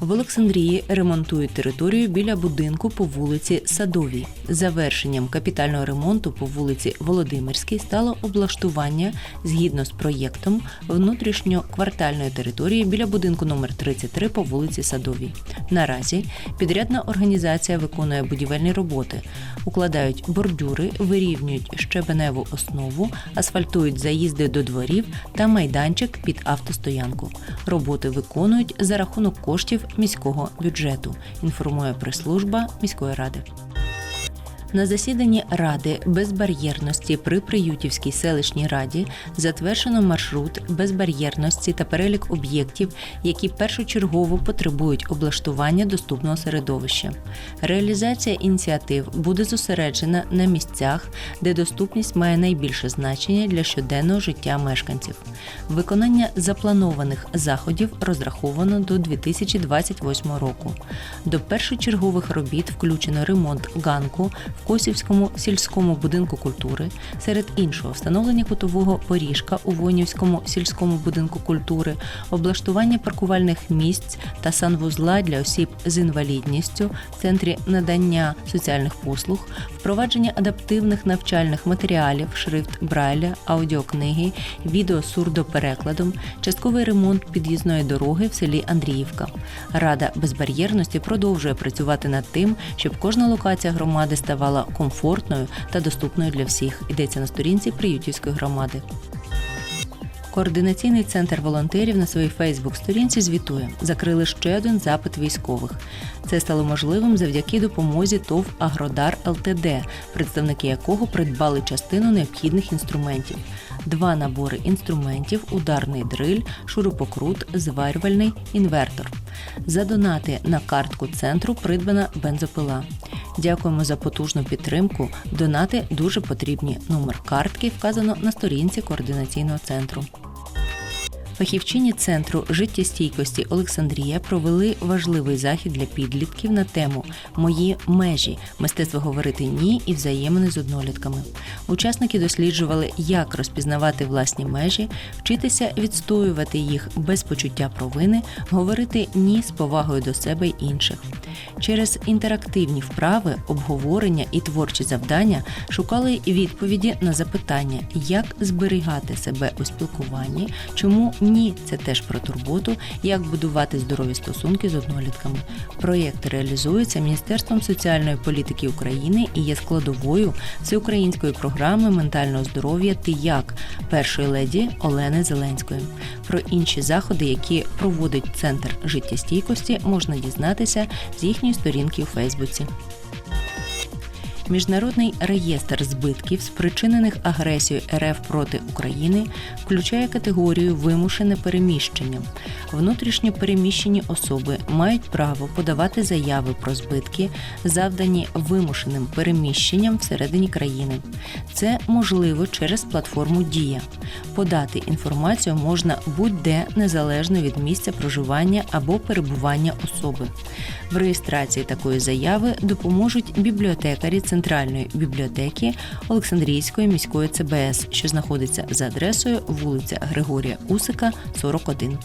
В Олександрії ремонтують територію біля будинку по вулиці Садовій. Завершенням капітального ремонту по вулиці Володимирській стало облаштування згідно з проєктом внутрішньоквартальної території біля будинку номер 33 по вулиці Садовій. Наразі підрядна організація виконує будівельні роботи, укладають бордюри, вирівнюють щебеневу основу, асфальтують заїзди до дворів та майданчик під автостоянку. Роботи виконують за рахунок коштів міського бюджету. Інформує прес-служба міської ради. На засіданні Ради безбар'єрності при Приютівській селищній раді затверджено маршрут безбар'єрності та перелік об'єктів, які першочергово потребують облаштування доступного середовища. Реалізація ініціатив буде зосереджена на місцях, де доступність має найбільше значення для щоденного життя мешканців. Виконання запланованих заходів розраховано до 2028 року. До першочергових робіт включено ремонт ганку Косівському сільському будинку культури, серед іншого встановлення кутового поріжка у Вонівському сільському будинку культури, облаштування паркувальних місць та санвузла для осіб з інвалідністю в центрі надання соціальних послуг, впровадження адаптивних навчальних матеріалів, шрифт Брайля, аудіокниги, відео сурдоперекладом, частковий ремонт під'їзної дороги в селі Андріївка. Рада безбар'єрності продовжує працювати над тим, щоб кожна локація громади ставала комфортною та доступною для всіх. Йдеться на сторінці Приютівської громади. Координаційний центр волонтерів на своїй Фейсбук-сторінці звітує, закрили ще один запит військових. Це стало можливим завдяки допомозі ТОВ Агродар ЛТД, представники якого придбали частину необхідних інструментів. Два набори інструментів: ударний дриль, шурупокрут, зварювальний інвертор. За донати на картку центру придбана бензопила. Дякуємо за потужну підтримку. Донати дуже потрібні. Номер картки вказано на сторінці координаційного центру. Фахівчині центру життєстійкості Олександрія провели важливий захід для підлітків на тему Мої межі мистецтво говорити ні і взаємини з однолітками. Учасники досліджували, як розпізнавати власні межі, вчитися відстоювати їх без почуття провини, говорити ні з повагою до себе й інших. Через інтерактивні вправи, обговорення і творчі завдання шукали відповіді на запитання, як зберігати себе у спілкуванні, чому ні, це теж про турботу, як будувати здорові стосунки з однолітками. Проєкт реалізується Міністерством соціальної політики України і є складовою всеукраїнської програми ментального здоров'я «Ти як» першої леді Олени Зеленської. Про інші заходи, які проводить центр життєстійкості, можна дізнатися з їхньої сторінки у Фейсбуці. Міжнародний реєстр збитків, спричинених агресією РФ проти України, включає категорію вимушене переміщення. Внутрішньо переміщені особи мають право подавати заяви про збитки, завдані вимушеним переміщенням всередині країни. Це можливо через платформу Дія. Подати інформацію можна будь-де незалежно від місця проживання або перебування особи. В реєстрації такої заяви допоможуть бібліотекарі Центральної бібліотеки Олександрійської міської ЦБС, що знаходиться за адресою вулиця Григорія Усика, 41.